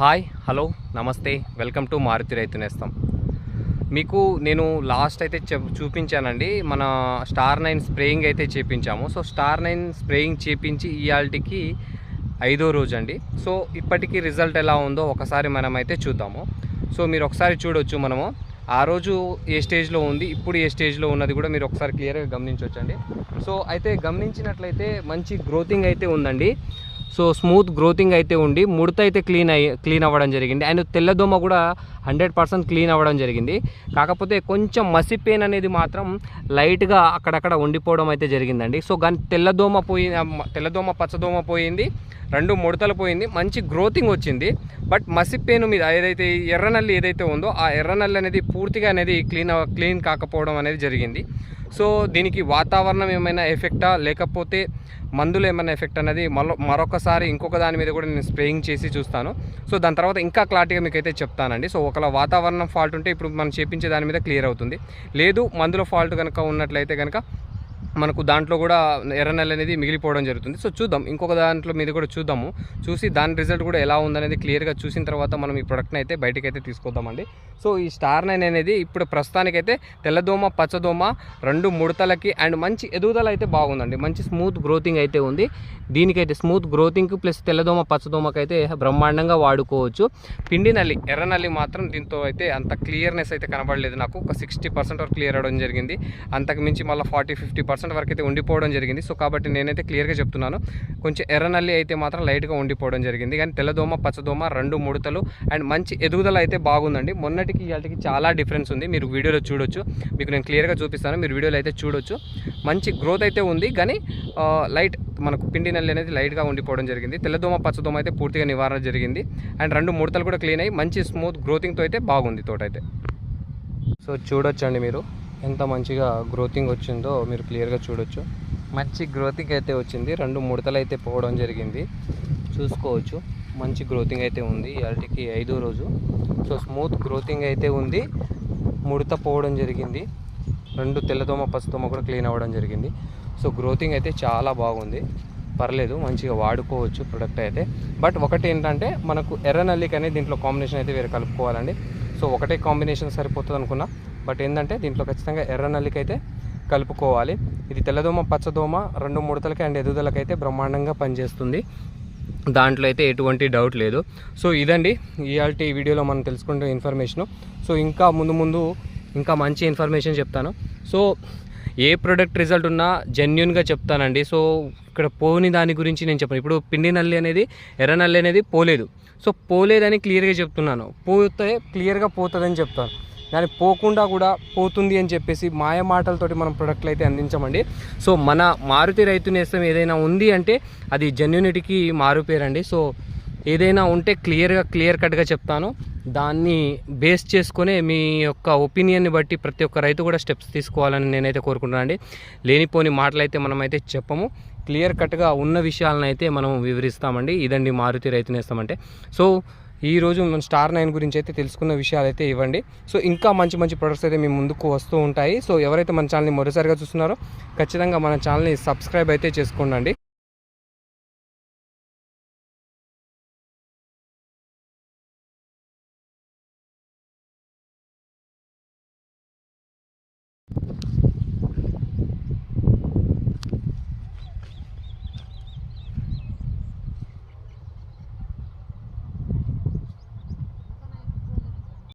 Hi hello నమస్తే welcome to Maruti Rythu Nestham. మీకు నేను లాస్ట్ అయితే చెప్ చూపించానండి మన స్టార్ నైన్ స్ప్రేయింగ్ అయితే చేపించాము. సో స్టార్ నైన్ స్ప్రేయింగ్ చేపించి ఇవాళకి ఐదో రోజు అండి సో ఇప్పటికీ రిజల్ట్ ఎలా ఉందో ఒకసారి మనం అయితే చూద్దాము. సో మీరు ఒకసారి చూడొచ్చు మనము. ఆ రోజు ఏ స్టేజ్లో ఉంది ఇప్పుడు ఏ స్టేజ్లో ఉన్నది కూడా మీరు ఒకసారి క్లియర్గా గమనించవచ్చండి సో అయితే గమనించినట్లయితే మంచి గ్రోతింగ్ అయితే ఉందండి. సో స్మూత్ గ్రోతింగ్ అయితే ఉండి ముడత అయితే క్లీన్ అయ్యి క్లీన్ అవ్వడం జరిగింది. అండ్ తెల్లదోమ కూడా హండ్రెడ్ పర్సెంట్ క్లీన్ అవ్వడం జరిగింది. కాకపోతే కొంచెం మసి పెయిన్ అనేది మాత్రం లైట్గా అక్కడక్కడ ఉండిపోవడం అయితే జరిగిందండి. సో కానీ తెల్లదోమ పోయి తెల్లదోమ పచ్చదోమ పోయింది. రెండు ముడతలు పోయింది. మంచి గ్రోతింగ్ వచ్చింది. బట్ మసి పెయిన్ మీద ఏదైతే ఎర్రనల్లి ఏదైతే ఉందో ఆ ఎర్రనల్లి అనేది పూర్తిగా అనేది క్లీన్ క్లీన్ కాకపోవడం అనేది జరిగింది. సో దీనికి వాతావరణం ఏమైనా ఎఫెక్టా? లేకపోతే మందులు ఏమైనా ఎఫెక్ట్ అనేది మరో మరొకసారి ఇంకొక దాని మీద కూడా నేను స్ప్రేయింగ్ చేసి చూస్తాను. సో దాని తర్వాత ఇంకా క్లారిటీగా మీకు అయితే చెప్తానండి. సో ఒకవేళ వాతావరణం ఫాల్ట్ ఉంటే ఇప్పుడు మనం చేపించే దాని మీద క్లియర్ అవుతుంది. లేదు మందుల ఫాల్ట్ కనుక ఉన్నట్లయితే కనుక మనకు దాంట్లో కూడా ఎర్రనెల అనేది మిగిలిపోవడం జరుగుతుంది. సో చూద్దాం. ఇంకొక దాంట్లో మీద కూడా చూద్దాము. చూసి దాని రిజల్ట్ కూడా ఎలా ఉందనేది క్లియర్గా చూసిన తర్వాత మనం ఈ ప్రొడక్ట్ని అయితే బయటకి అయితే తీసుకొద్దామండి. సో ఈ స్టార్ నైన్ అనేది ఇప్పుడు ప్రస్తుతానికైతే తెల్లదోమ పచ్చదోమ రెండు ముడతలకి అండ్ మంచి ఎదుగుదల అయితే బాగుందండి. మంచి స్మూత్ గ్రోతింగ్ అయితే ఉంది. దీనికైతే స్మూత్ గ్రోతింగ్ ప్లస్ తెల్లదోమ పచ్చదోమకి అయితే బ్రహ్మాండంగా వాడుకోవచ్చు. పిండి నల్లి ఎర్ర నల్లి మాత్రం దీంతో అయితే అంత క్లియర్నెస్ అయితే కనబడలేదు నాకు. ఒక సిక్స్టీ పర్సెంట్ వరకు క్లియర్ అవ్వడం జరిగింది. అంతకు మించి మళ్ళీ ఫార్టీ ఫిఫ్టీ పర్సెంట్ వరకు అయితే ఉండిపోవడం జరిగింది. సో కాబట్టి నేనైతే క్లియర్గా చెప్తున్నాను. కొంచెం ఎర్ర నల్లి అయితే మాత్రం లైట్గా ఉండిపోవడం జరిగింది. కానీ తెల్లదోమ పచ్చదోమ రెండు ముడతలు అండ్ మంచి ఎదుగుదల అయితే బాగుందండి. మొన్నటికి ఇవాళకి చాలా డిఫరెన్స్ ఉంది. మీరు వీడియోలో చూడొచ్చు. మీకు నేను క్లియర్గా చూపిస్తాను. మీరు వీడియోలో అయితే చూడొచ్చు. మంచి గ్రోత్ అయితే ఉంది. కానీ లైట్ మనకు పిండి నల్లి అనేది లైట్గా ఉండిపోవడం జరిగింది. తెల్లదోమ పచ్చదోమ అయితే పూర్తిగా నివారణ జరిగింది. అండ్ రెండు ముడతలు కూడా క్లీన్ అయ్యి మంచి స్మూత్ గ్రోతింగ్తో అయితే బాగుంది తోట అయితే సో చూడొచ్చండి మీరు. ఎంత మంచిగా గ్రోతింగ్ వచ్చిందో మీరు క్లియర్గా చూడొచ్చు. మంచి గ్రోతింగ్ అయితే వచ్చింది. రెండు ముడతలు అయితే పోవడం జరిగింది. చూసుకోవచ్చు. మంచి గ్రోతింగ్ అయితే ఉంది. అరటికి ఐదో రోజు. సో స్మూత్ గ్రోతింగ్ అయితే ఉంది. ముడత పోవడం జరిగింది. రెండు తెల్లదోమ పసుదోమ కూడా క్లీన్ అవ్వడం జరిగింది. సో గ్రోతింగ్ అయితే చాలా బాగుంది. పర్లేదు మంచిగా వాడుకోవచ్చు ప్రొడక్ట్ అయితే. బట్ ఒకటి ఏంటంటే మనకు ఎర్ర నల్లికి దీంట్లో కాంబినేషన్ అయితే వేరే కలుపుకోవాలండి. సో ఒకటే కాంబినేషన్ సరిపోతుంది అనుకున్నా. బట్ ఏంటంటే దీంట్లో ఖచ్చితంగా ఎర్ర నల్లికైతే కలుపుకోవాలి. ఇది తెల్లదోమ పచ్చదోమ రెండు ముడతలకి అండ్ ఎదుగుదలకైతే బ్రహ్మాండంగా పనిచేస్తుంది. దాంట్లో అయితే ఎటువంటి డౌట్ లేదు. సో ఇదండి ఇవాళ ఈ వీడియోలో మనం తెలుసుకుంటే ఇన్ఫర్మేషను. సో ఇంకా ముందు ముందు ఇంకా మంచి ఇన్ఫర్మేషన్ చెప్తాను. సో ఏ ప్రోడక్ట్ రిజల్ట్ ఉన్నా జెన్యున్గా చెప్తానండి. సో ఇక్కడ పోని దాని గురించి నేను చెప్పను. ఇప్పుడు పిండి నల్లి అనేది ఎర్ర నల్లి అనేది పోలేదు. సో పోలేదని క్లియర్గా చెప్తున్నాను. పోతే క్లియర్గా పోతుందని చెప్తాను. కానీ పోకుండా కూడా పోతుంది అని చెప్పేసి మాయ మాటలతోటి మనం ప్రొడక్ట్లు అయితే అందించమండి. సో మన మారుతి రైతు నేస్తం ఏదైనా ఉంది అంటే అది జెన్యునిటీకి మారు పేరండి. సో ఏదైనా ఉంటే క్లియర్గా క్లియర్ కట్గా చెప్తాను. దాన్ని బేస్ చేసుకునే మీ యొక్క ఒపీనియన్ని బట్టి ప్రతి ఒక్క రైతు కూడా స్టెప్స్ తీసుకోవాలని నేనైతే కోరుకుంటున్నాను అండి. లేనిపోని మాటలు అయితే మనమైతే చెప్పము. క్లియర్ కట్గా ఉన్న విషయాలను అయితే మనం వివరిస్తామండి. ఇదండి మారుతి రైతు నేస్తామంటే సో ఈ రోజు మనం స్టార్ నైన్ గురించి అయితే తెలుసుకున్న విషయాలు అయితే ఇవ్వండి. సో ఇంకా మంచి మంచి ప్రొడక్ట్స్ అయితే మీ ముందుకు వస్తూ ఉంటాయి. సో ఎవరైతే మన ఛానల్ని మొదటిసారిగా చూస్తున్నారో ఖచ్చితంగా మన ఛానల్ని సబ్స్క్రైబ్ అయితే చేసుకోండి